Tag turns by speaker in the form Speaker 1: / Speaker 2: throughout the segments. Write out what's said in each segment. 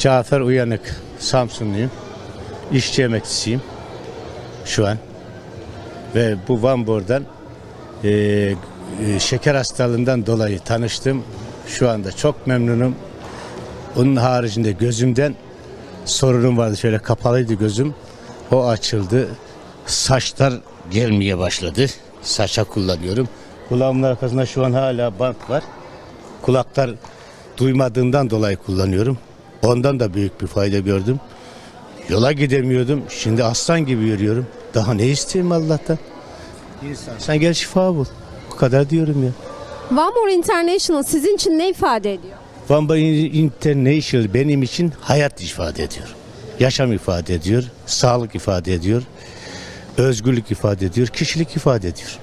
Speaker 1: Cafer Uyanık, Samsunluyum. İşçi emeklisiyim şu an. Ve bu Van Bor'dan e, e, şeker hastalığından dolayı tanıştım. Şu anda çok memnunum. Onun haricinde gözümden sorunum vardı. Şöyle kapalıydı gözüm. O açıldı. Saçlar gelmeye başladı. Saça kullanıyorum. Kulağımın arkasında şu an hala bant var. Kulaklar duymadığından dolayı kullanıyorum. Ondan da büyük bir fayda gördüm. Yola gidemiyordum. Şimdi aslan gibi yürüyorum. Daha ne isteyeyim Allah'tan? İnsan sen gel şifa bul. Bu kadar diyorum ya.
Speaker 2: More International sizin için ne ifade ediyor?
Speaker 1: Bay International benim için hayat ifade ediyor. Yaşam ifade ediyor. Sağlık ifade ediyor. Özgürlük ifade ediyor. Kişilik ifade ediyor.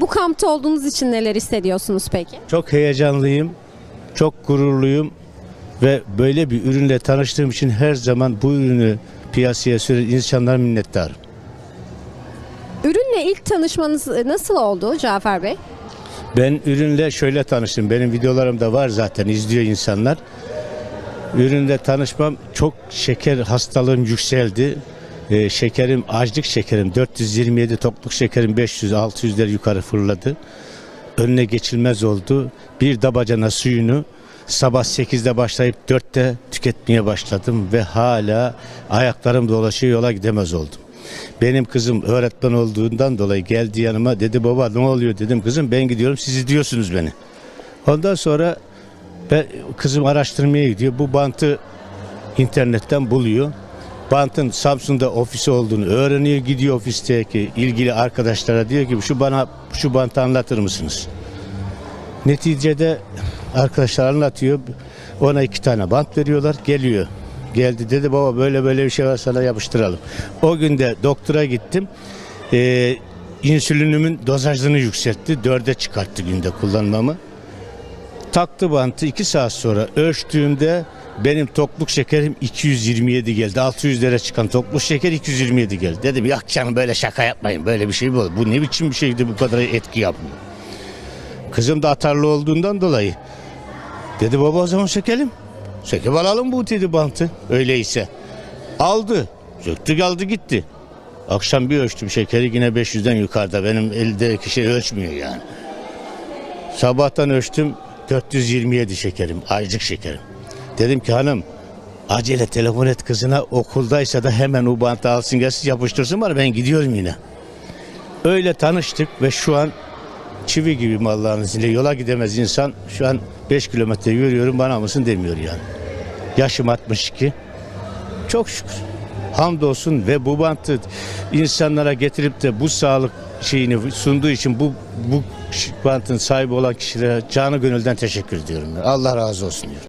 Speaker 2: Bu kampta olduğunuz için neler hissediyorsunuz peki?
Speaker 1: Çok heyecanlıyım. Çok gururluyum. Ve böyle bir ürünle tanıştığım için her zaman bu ürünü piyasaya süren insanlara minnettarım.
Speaker 2: Ürünle ilk tanışmanız e, nasıl oldu Cafer Bey?
Speaker 1: Ben ürünle şöyle tanıştım. Benim videolarımda var zaten izliyor insanlar. Ürünle tanışmam çok şeker hastalığım yükseldi. Ee, şekerim açlık şekerim 427 tokluk şekerim 500 600'ler yukarı fırladı. Önüne geçilmez oldu. Bir dabacana suyunu sabah 8'de başlayıp 4'te tüketmeye başladım ve hala ayaklarım dolaşıyor yola gidemez oldum. Benim kızım öğretmen olduğundan dolayı geldi yanıma dedi baba ne oluyor dedim kızım ben gidiyorum siz izliyorsunuz beni. Ondan sonra ben, kızım araştırmaya gidiyor bu bantı internetten buluyor. Bantın Samsun'da ofisi olduğunu öğreniyor gidiyor ofisteki ilgili arkadaşlara diyor ki şu bana şu bantı anlatır mısınız? Neticede arkadaşlar anlatıyor. Ona iki tane bant veriyorlar. Geliyor. Geldi dedi baba böyle böyle bir şey var sana yapıştıralım. O günde doktora gittim. Ee, insülinimin dozajını yükseltti. Dörde çıkarttı günde kullanmamı. Taktı bantı iki saat sonra ölçtüğümde benim tokluk şekerim 227 geldi. 600'lere çıkan tokluk şeker 227 geldi. Dedim ya canım böyle şaka yapmayın. Böyle bir şey mi olur? Bu ne biçim bir şeydi bu kadar etki yapmıyor. Kızım da atarlı olduğundan dolayı. Dedi baba o zaman sökelim. Söküp alalım bu dedi bantı. Öyleyse. Aldı. Söktü aldı gitti. Akşam bir ölçtüm şekeri yine 500'den yukarıda. Benim eldeki şey ölçmüyor yani. Sabahtan ölçtüm 427 şekerim. Aycık şekerim. Dedim ki hanım acele telefon et kızına okuldaysa da hemen o bantı alsın gelsin yapıştırsın var ben gidiyorum yine. Öyle tanıştık ve şu an çivi gibi Allah'ın izniyle yola gidemez insan şu an 5 kilometre yürüyorum bana mısın demiyor yani. Yaşım 62. Çok şükür. Hamdolsun ve bu bantı insanlara getirip de bu sağlık şeyini sunduğu için bu bu bantın sahibi olan kişilere canı gönülden teşekkür ediyorum. Allah razı olsun diyorum.